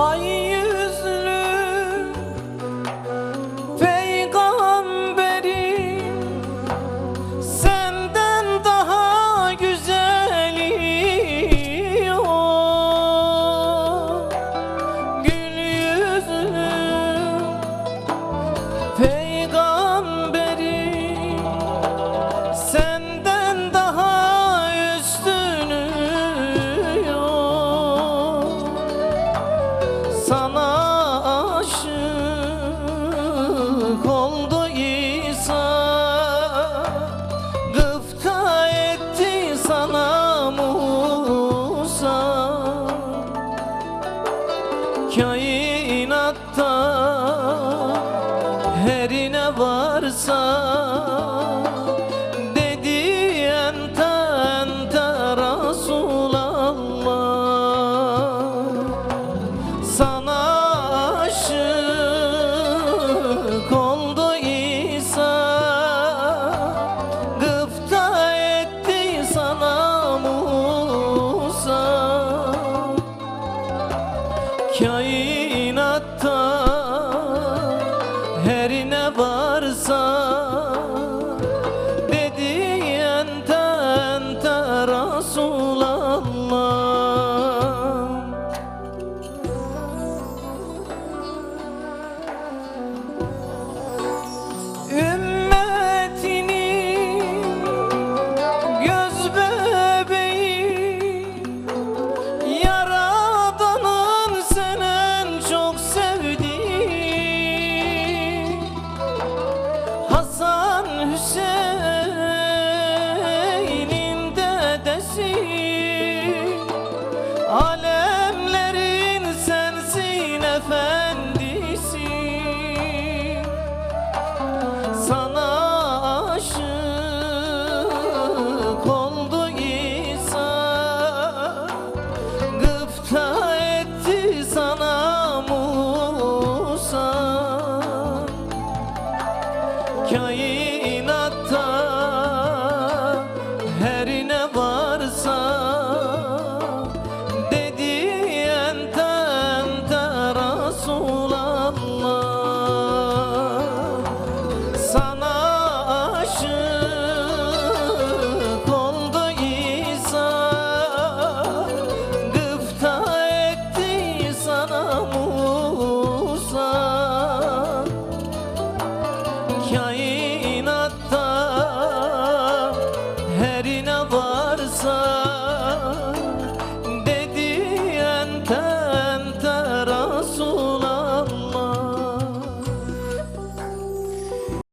我欲 kainatta Her ne varsa kainatta her ne varsa Hüseyin'in dedesi. Alemlerin sensin efendisi. Sana aşık oldu İsa. Gıpta etti sana Musa. Kain aşık oldu İsa. Gıfta etti sana Musa. Kainatta her ne varsa